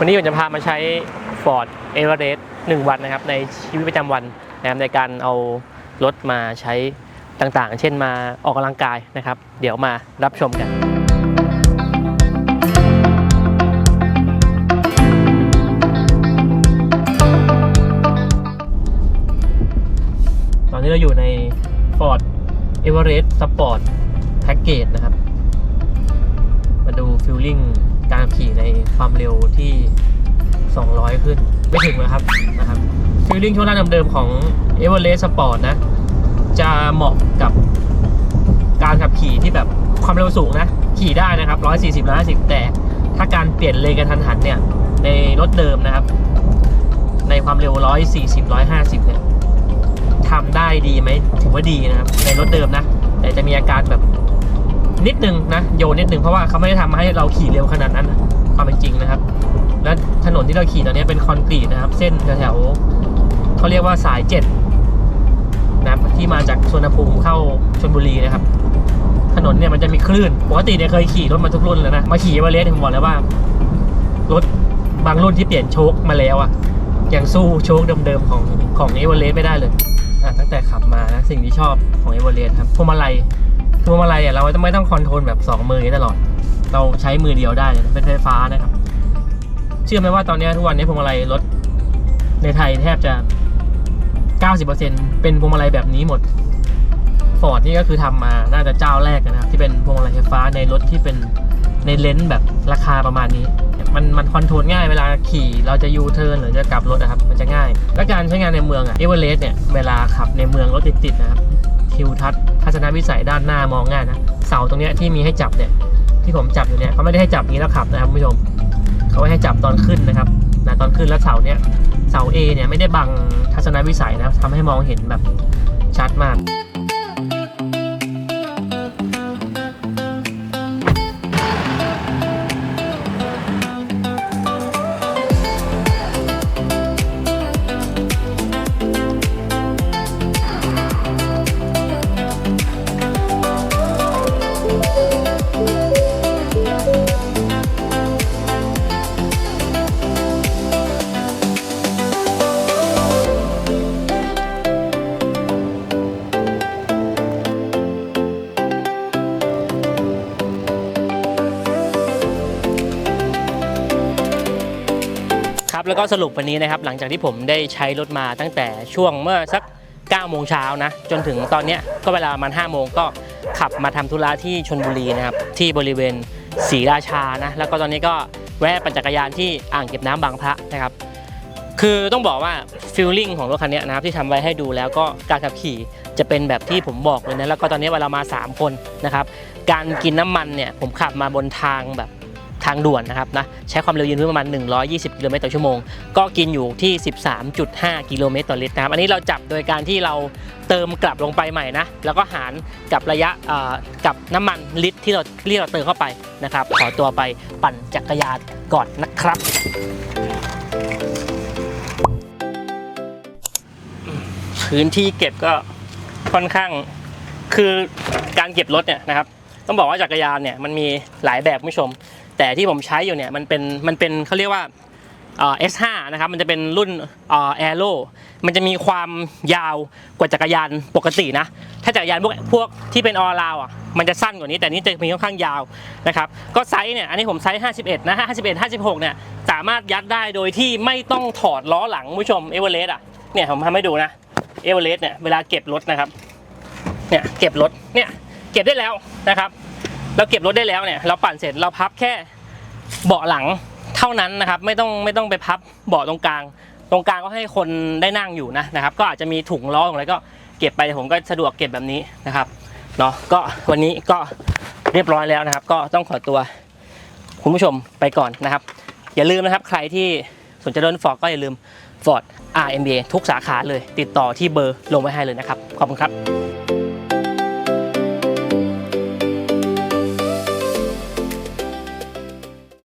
วันนี้ผมจะพามาใช้ Ford Everest 1 วันนะครับในชีวิตประจำวันนะครับในการเอารถมาใช้ต่างๆ เช่นมาออกกำลังกายนะครับ เดี๋ยวมารับชมกัน ตอนนี้เราอยู่ใน Ford Everest Sport Package นะครับ มาดูฟิลลิ่ง การขับขี่ในความเร็วที่ 200 ขึ้น ไม่ถึงนะครับนะครับฟิลลิ่งช่วงล่างเดิมๆของ Everest Sport นะ จะเหมาะกับการขับขี่ที่แบบความเร็วสูงนะ ขี่ได้นะครับ 140 150 แต่ถ้าการเปลี่ยนเลนกระทันหันเนี่ย ในรถเดิมนะครับ ในความเร็ว 140 150 เนี่ยทำได้ดีไหมถือว่าดีนะครับ ในรถเดิมนะ แต่จะมีอาการแบบ นิดนึงนะโยนนิดนึงเพราะว่าเขาไม่ได้ทำมาให้เราขี่เร็วขนาดนั้นความเป็นจริงนะครับ และถนนที่เราขี่ตอนนี้เป็นคอนกรีตนะครับ เส้นแถวๆเขาเรียกว่าสายเจ็ดนะที่มาจากสวนภูมิเข้าชลบุรีนะครับ ถนนเนี่ยมันจะมีคลื่นปกติเนี่ยเคยขี่รถมาทุกรุ่นแล้วนะมาขี่เอเวอเรสต์ผมบอกเลยว่ารถบางรุ่นที่เปลี่ยนโชคมาแล้วอะยังสู้โชคเดิมๆของของเอเวอเรสต์ไม่ได้เลยอะตั้งแต่ขับมานะสิ่งที่ชอบของเอเวอเรสต์ครับพวงมาลัย พวงมาลัยอะเราไม่ต้องคอนโทรลแบบ2มืออย่างนี้ตลอด เราใช้มือเดียวได้เป็นไฟฟ้านะครับ เชื่อไหมว่าตอนนี้ทุกวันนี้พวงมาลัยรถในไทยแทบจะ 90%เป็นพวงมาลัยแบบนี้หมดฟอร์ดนี่ก็คือทำมาน่าจะเจ้าแรกนะครับที่เป็นพวงมาลัยไฟฟ้าในรถที่เป็นในเลนส์แบบราคาประมาณนี้ มันมันคอนโทรลง่ายเวลาขี่เราจะยูเทิร์นหรือจะกลับรถนะครับ มันจะง่าย และการใช้งานในเมืองอะเอเวอเรสต์เนี่ยเวลาขับในเมืองรถติดๆนะครับทิวทัศน์ ทัศนวิสัยด้านหน้ามองง่ายนะเสาตรงเนี้ยที่มีให้จับเนี่ยที่ผมจับอยู่เนี่ยเขาไม่ได้ให้จับนี้แล้วขับนะครับคุณผู้ชมเขาให้จับตอนขึ้นนะครับนะตอนขึ้นแล้วเสาเนี่ยเสา A เนี่ยไม่ได้บังทัศนวิสัยนะทำให้มองเห็นแบบชัดมาก แล้วก็สรุปวันนี้นะครับหลังจากที่ผมได้ใช้รถมาตั้งแต่ช่วงเมื่อสัก9โมงเช้านะจนถึงตอนนี้ก็เวลาประมัน5โมงก็ขับมาทำธุระที่ชนบุรีนะครับที่บริเวณศรีราชานะแล้วก็ตอนนี้ก็แวะปั่นจักรยานที่อ่างเก็บน้ำบางพระนะครับคือต้องบอกว่าฟิลลิ่งของรถคันนี้นะครับที่ทำไว้ให้ดูแล้วก็การขับขี่จะเป็นแบบที่ผมบอกเลยนะแล้วก็ตอนนี้เวลามา 3 คนนะครับการกินน้ำมันเนี่ยผมขับมาบนทางแบบ ทางด่วนนะครับนะใช้ความเร็วยืนพื้นประมาณ 120 กิโลเมตรต่อชั่วโมง ก็กินอยู่ที่ 13.5 กิโลเมตรต่อลิตรนะครับ อันนี้เราจับโดยการที่เราเติมกลับลงไปใหม่นะ แล้วก็หารกับระยะกับน้ำมันลิตรที่เราที่เราเติมเข้าไปนะครับ ขอตัวไปปั่นจักรยานก่อนนะครับพื้นที่เก็บก็ค่อนข้างคือการเก็บรถเนี่ยนะครับ ต้องบอกว่าจักรยานเนี่ยมันมีหลายแบบคุณผู้ชม แต่ที่ผมใช้อยู่เนี่ยมันเป็นมันเป็นเขาเรียกว่าเอ่อ S5 นะครับมันจะเป็นรุ่นเอ่อ Aero มันจะมีความยาวกว่าจักรยานปกตินะ ถ้าจักรยานพวกพวกที่เป็นออลาวอะมันจะสั้นกว่านี้ แต่นี้จะมีค่อนข้างยาวนะครับก็ไซส์เนี่ยอันนี้ผมไซส์51 นะ51 56 เนี่ยสามารถยัดได้โดยที่ไม่ต้องถอดล้อหลังคุณผู้ชมเอเวอเรสต์อะเนี่ยผมทำให้ดูนะเอเวอเรสต์เนี่ยเวลาเก็บรถนะครับเนี่ยเก็บรถเนี่ยเก็บได้แล้วนะครับ เราเก็บรถได้แล้วเนี่ยเราปั่นเสร็จเราพับแค่เบาะหลังเท่านั้นนะครับ ไม่ต้องไม่ต้องไปพับเบาะตรงกลาง ตรงกลางก็ให้คนได้นั่งอยู่นะนะครับ ก็อาจจะมีถุงล้ออะไรก็เก็บไปผมก็สะดวกเก็บแบบนี้นะครับเนาะก็วันนี้ก็เรียบร้อยแล้วนะครับ ก็ต้องขอตัวคุณผู้ชมไปก่อนนะครับ อย่าลืมนะครับใครที่สนใจรถฟอร์ดก็อย่าลืม Ford RMBA ทุกสาขาเลย ติดต่อที่เบอร์ลงไว้ให้เลยนะครับ ขอบคุณครับ